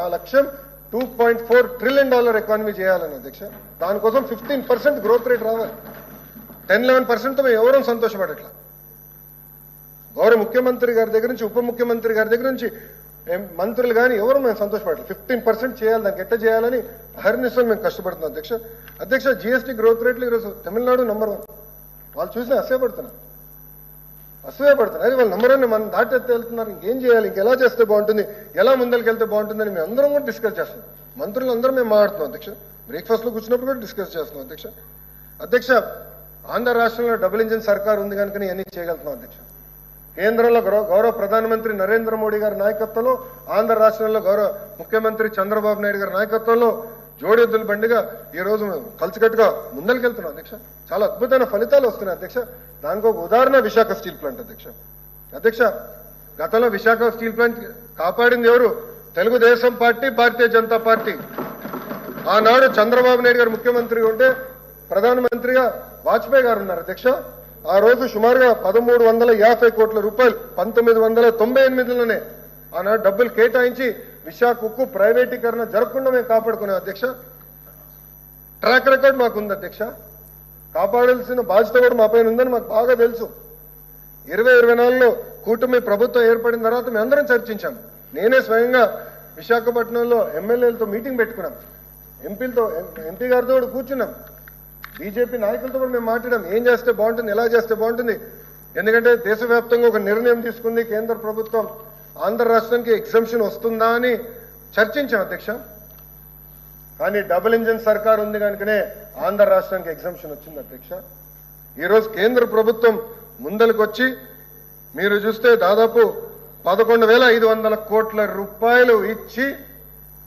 మా లక్ష్యం two point four trillion dollar economy చేయాలని అధ్యక్ష. దానికోసం ఫిఫ్టీన్ పర్సెంట్ గ్రోత్ రేట్ రావాలి. టెన్ లెవెన్ పర్సెంట్తో మేము ఎవరూ సంతోషపడట్లా? గౌరవ ముఖ్యమంత్రి గారి దగ్గర నుంచి ఉప ముఖ్యమంత్రి గారి దగ్గర నుంచి మంత్రులు కానీ ఎవరు మేము సంతోషపడలేదు ఫిఫ్టీన్ పర్సెంట్ చేయాలి దానికి ఎట్ట చేయాలని హరినిసం మేము కష్టపడుతున్నాం అధ్యక్ష. అధ్యక్ష జిఎస్టీ గ్రోత్ రేట్లు ఈరోజు తమిళనాడు నంబర్ వన్ వాళ్ళు చూసి అసహ్యపడుతున్నారు. అసూయపడుతున్నారు అదే వాళ్ళు నంబర్ మనం దాటెత్తే వెళ్తున్నారు ఇంకేం చేయాలి ఇంకెలా చేస్తే బాగుంటుంది ఎలా ముందరికి వెళ్తే బాగుంటుందని మేము అందరం కూడా డిస్కస్ చేస్తున్నాం. మంత్రులు అందరం మేము మాట్లాడుతున్నాం అధ్యక్ష. బ్రేక్ఫాస్ట్లో కూర్చున్నప్పుడు కూడా డిస్కస్ చేస్తున్నాం అధ్యక్ష. అధ్యక్ష ఆంధ్ర రాష్ట్రంలో డబుల్ ఇంజిన్ సర్కార్ ఉంది కనుక ఇవన్నీ చేయగలుగుతున్నాం అధ్యక్ష. కేంద్రంలో గౌరవ గౌరవ ప్రధానమంత్రి నరేంద్ర మోడీ గారి నాయకత్వంలో ఆంధ్ర రాష్ట్రంలో గౌరవ ముఖ్యమంత్రి చంద్రబాబు నాయుడు గారి నాయకత్వంలో జోడెద్దుల బండిగా ఈ రోజు కలిసికట్టుగా ముందరికెళ్తున్నాం అధ్యక్ష. చాలా అద్భుతమైన ఫలితాలు వస్తున్నాయి అధ్యక్ష. దానికి ఒక ఉదాహరణ విశాఖ స్టీల్ ప్లాంట్ అధ్యక్ష. అధ్యక్ష గతంలో విశాఖ స్టీల్ ప్లాంట్ కాపాడింది ఎవరు? Telugu Desam party Bharatiya Janata party. ఆనాడు చంద్రబాబు నాయుడు గారు ముఖ్యమంత్రిగా ఉంటే ప్రధానమంత్రిగా వాజ్పేయి గారు ఉన్నారు అధ్యక్ష. ఆ రోజు సుమారుగా పదమూడు వందల యాభై కోట్ల రూపాయలు పంతొమ్మిది వందల తొంభై ఎనిమిదిలోనే ఆనాడు డబ్బులు కేటాయించి విశాఖ ఉక్కు ప్రైవేటీకరణ జరగకుండా మేము కాపాడుకున్నాం అధ్యక్ష. ట్రాక్ రికార్డ్ మాకుంది అధ్యక్ష. కాపాడాల్సిన బాధ్యత కూడా మా పైన ఉందని మాకు బాగా తెలుసు. ఇరవై ఇరవై నాలుగులో కూటమి ప్రభుత్వం ఏర్పడిన తర్వాత మేము అందరం చర్చించాం. నేనే స్వయంగా విశాఖపట్నంలో ఎమ్మెల్యేలతో మీటింగ్ పెట్టుకున్నాం. ఎంపీలతో ఎంపీ గారితో కూడా కూర్చున్నాం. బీజేపీ నాయకులతో కూడా మేము మాట్లాడాం. ఏం చేస్తే బాగుంటుంది ఎలా చేస్తే బాగుంటుంది? ఎందుకంటే దేశవ్యాప్తంగా ఒక నిర్ణయం తీసుకుంది కేంద్ర ప్రభుత్వం. ఆంధ్ర రాష్ట్రానికి ఎగ్జంప్షన్ వస్తుందా అని చర్చించాం అధ్యక్ష. కానీ డబుల్ ఇంజిన్ సర్కార్ ఉంది కనుకనే ఆంధ్ర రాష్ట్రానికి ఎగ్జంప్షన్ వచ్చింది అధ్యక్ష. ఈరోజు కేంద్ర ప్రభుత్వం ముందలకు వచ్చి మీరు చూస్తే దాదాపు పదకొండు వేల ఐదు వందల కోట్ల రూపాయలు ఇచ్చి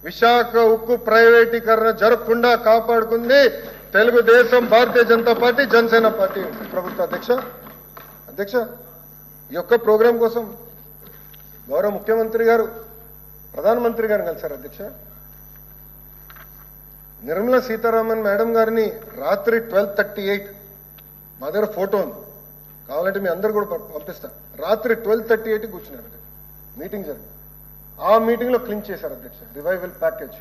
విశాఖ ఉక్కు ప్రైవేటీకరణ జరగకుండా కాపాడుకుంది తెలుగుదేశం భారతీయ జనతా పార్టీ జనసేన పార్టీ ప్రభుత్వ అధ్యక్ష. అధ్యక్ష ఈ యొక్క ప్రోగ్రాం కోసం గౌరవ ముఖ్యమంత్రి గారు ప్రధానమంత్రి గారు కలిసారు అధ్యక్ష. నిర్మలా సీతారామన్ మేడం గారిని రాత్రి ట్వెల్వ్ థర్టీ ఎయిట్ మా దగ్గర ఫోటో ఉంది. కావాలంటే మీ అందరు కూడా పం- పంపిస్తా. రాత్రి ట్వెల్వ్ థర్టీ ఎయిట్ కూర్చున్నారు మీటింగ్ జరిగింది. ఆ మీటింగ్లో క్లిన్ చేశారు అధ్యక్ష. Revival package.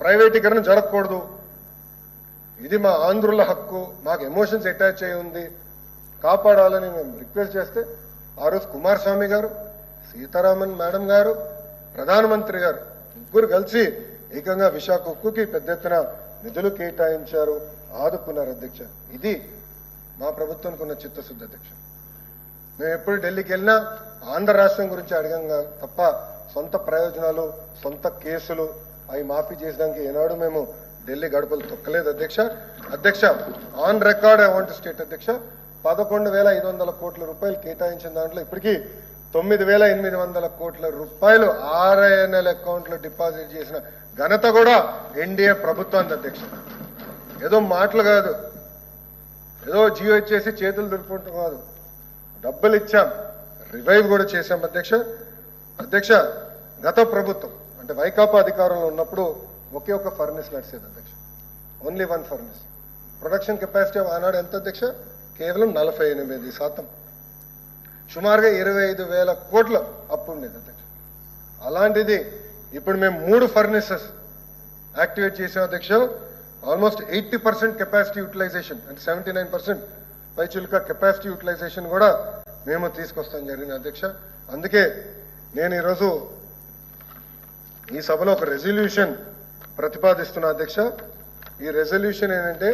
ప్రైవేటీకరణ జరగకూడదు. ఇది మా ఆంధ్రుల హక్కు. మాకు ఎమోషన్స్ అటాచ్ అయి ఉంది. కాపాడాలని మేము రిక్వెస్ట్ చేస్తే ఆ రోజు కుమారస్వామి గారు సీతారామన్ మేడం గారు ప్రధానమంత్రి గారు ముగ్గురు కలిసి ఏకంగా విశాఖ ఉక్కుకి పెద్ద ఎత్తున నిధులు కేటాయించారు ఆదుకున్నారు అధ్యక్ష. ఇది మా ప్రభుత్వానికి ఉన్న చిత్తశుద్ధి అధ్యక్ష. మేము ఎప్పుడు ఢిల్లీకి వెళ్ళినా ఆంధ్ర రాష్ట్రం గురించి అడగం తప్ప సొంత ప్రయోజనాలు సొంత కేసులు అవి మాఫీ చేసినాక ఏనాడు మేము ఢిల్లీ గడపలు తొక్కలేదు అధ్యక్ష. అధ్యక్ష on record I want state అధ్యక్ష పదకొండు వేల ఐదు వందల కోట్ల రూపాయలు కేటాయించిన దాంట్లో ఇప్పటికీ తొమ్మిది వేల ఎనిమిది వందల కోట్ల రూపాయలు ఆర్ఐఎన్ఎల్ అకౌంట్లో డిపాజిట్ చేసిన ఘనత కూడా ఎన్డీఏ ప్రభుత్వానికి అధ్యక్ష ఏదో మాటలు కాదు. ఏదో జియో ఇచ్చేసి చేతులు దులుపుకుంటాం కాదు. డబ్బులు ఇచ్చాం. రివైవ్ కూడా చేశాం అధ్యక్ష. అధ్యక్ష గత ప్రభుత్వం అంటే వైకాపా అధికారంలో ఉన్నప్పుడు ఒకే ఒక ఫర్నెస్ నడిచేది అధ్యక్ష. Only one furnace production capacity ఆనాడు ఎంత అధ్యక్ష? కేవలం నలభై ఎనిమిది శాతం. సుమారుగా ఇరవై ఐదు వేల కోట్ల అప్పు ఉండేది అధ్యక్ష అలాంటిది ఇప్పుడు మేము మూడు ఫర్నెసెస్ యాక్టివేట్ చేసాం అధ్యక్ష. Almost eighty percent capacity utilization అంటే సెవెంటీ నైన్ పర్సెంట్ పైచులుక కెపాసిటీ యూటిలైజేషన్ కూడా మేము తీసుకొస్తాం జరిగింది అధ్యక్ష. అందుకే నేను ఈరోజు ఈ సభలో ఒక రెజల్యూషన్ ప్రతిపాదిస్తున్నా అధ్యక్ష. ఈ రెజల్యూషన్ ఏంటంటే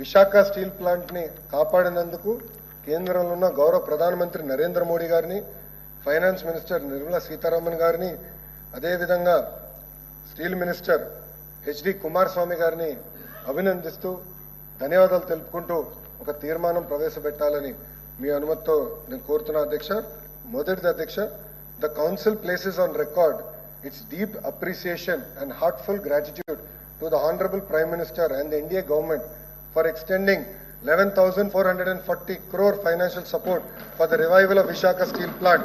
విశాఖ స్టీల్ ప్లాంట్ని కాపాడినందుకు కేంద్రంలో ఉన్న గౌరవ ప్రధానమంత్రి నరేంద్ర మోడీ గారిని ఫైనాన్స్ మినిస్టర్ నిర్మలా సీతారామన్ గారిని అదేవిధంగా స్టీల్ మినిస్టర్ హెచ్డి కుమారస్వామి గారిని అభినందిస్తూ ధన్యవాదాలు తెలుపుకుంటూ ఒక తీర్మానం ప్రవేశపెట్టాలని మీ అనుమతితో నేను కోరుతున్నా అధ్యక్ష మొదటిది అధ్యక్ష the council places on record its deep appreciation and heartful gratitude to the honourable prime minister and the India government for extending 11,440 crore financial support for the revival of Vishaka Steel Plant,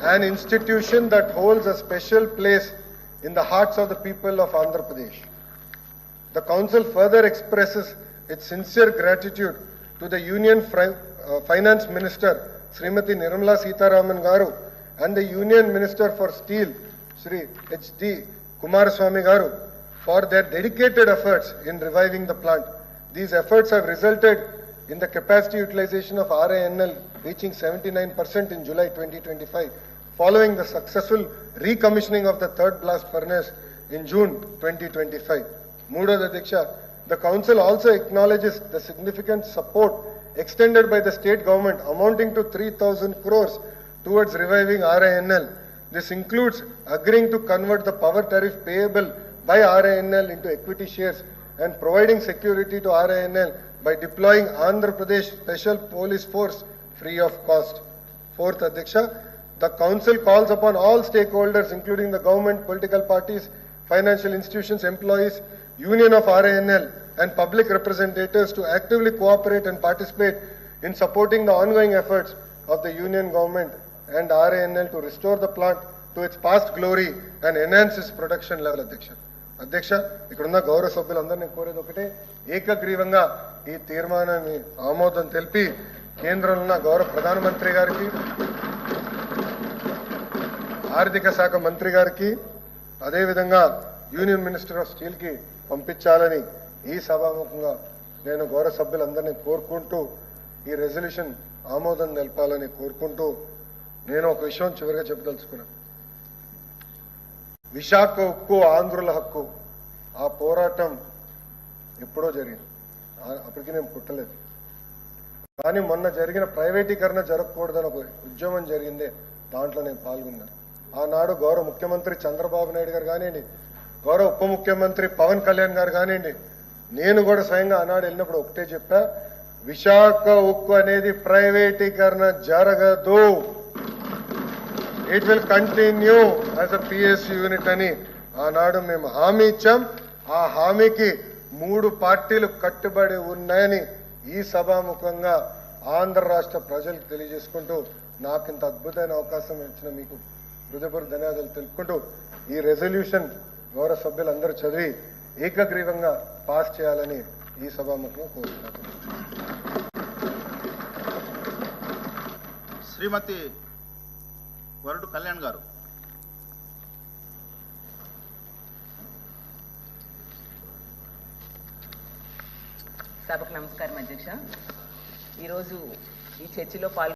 an institution that holds a special place in the hearts of the people of Andhra Pradesh. The council further expresses its sincere gratitude to the Union uh, Finance Minister Srimati Nirmala Sitaraman Garu and the Union Minister for Steel Shri H.D. Kumaraswamy Garu for their dedicated efforts in reviving the plant. These efforts have resulted in the capacity utilization of RANL reaching 79% in July 2025, following the successful recommissioning of the third blast furnace in June 2025. Moodoth Adhyaksha, the council also acknowledges the significant support extended by the state government amounting to 3,000 crores towards reviving RANL. This includes agreeing to convert the power tariff payable by RANL into equity shares and providing security to RINL by deploying Andhra Pradesh Special Police Force free of cost. Fourth, Adhiksha, the Council calls upon all stakeholders, including the government, political parties, financial institutions, employees, Union of RINL, and public representatives to actively cooperate and participate in supporting the ongoing efforts of the Union government and RINL to restore the plant to its past glory and enhance its production level, Adhiksha. అధ్యక్ష ఇక్కడున్న గౌరవ సభ్యులందరినీ కోరేది ఒకటే ఏకగ్రీవంగా ఈ తీర్మానాన్ని ఆమోదం తెలిపి కేంద్రంలో ఉన్న గౌరవ ప్రధానమంత్రి గారికి ఆర్థిక శాఖ మంత్రి గారికి అదేవిధంగా యూనియన్ మినిస్టర్ ఆఫ్ స్టీల్కి పంపించాలని ఈ సభాముఖంగా నేను గౌరవ సభ్యులందరినీ కోరుకుంటూ ఈ రెజల్యూషన్ ఆమోదం తెలపాలని కోరుకుంటూ నేను ఒక విషయం చివరిగా చెప్పదలుచుకున్నాను. విశాఖ ఉక్కు ఆంధ్రుల హక్కు ఆ పోరాటం ఎప్పుడో జరిగింది. అప్పటికి నేను పుట్టలేదు. కానీ మొన్న జరిగిన ప్రైవేటీకరణ జరగకూడదని ఒక ఉద్యమం జరిగిందే. దాంట్లో నేను పాల్గొన్నాను ఆనాడు గౌరవ ముఖ్యమంత్రి చంద్రబాబు నాయుడు గారు కానివ్వండి గౌరవ ఉప ముఖ్యమంత్రి పవన్ కళ్యాణ్ గారు కానివ్వండి నేను కూడా స్వయంగా ఆనాడు వెళ్ళినప్పుడు ఒకటే చెప్పా విశాఖ ఉక్కు అనేది ప్రైవేటీకరణ జరగదు. It will continue as a PS unit అని ఆనాడు మేము హామీ ఇచ్చాం. ఆ హామీకి మూడు పార్టీలు కట్టుబడి ఉన్నాయని ఈ సభాముఖంగా ఆంధ్ర రాష్ట్ర ప్రజలకు తెలియజేసుకుంటూ నాకు ఇంత అద్భుతమైన అవకాశం ఇచ్చిన మీకు హృదయపూర్వ ధన్యవాదాలు తెలుపుకుంటూ ఈ రెజల్యూషన్ గౌరవ సభ్యులందరూ చదివి ఏకగ్రీవంగా పాస్ చేయాలని ఈ సభాముఖంగా కోరుతున్నాను శ్రీమతి వరుడు కళ్యాణ్ గారు. సభకు నమస్కారం అధ్యక్ష. ఈరోజు ఈ చర్చిలో పాల్గొ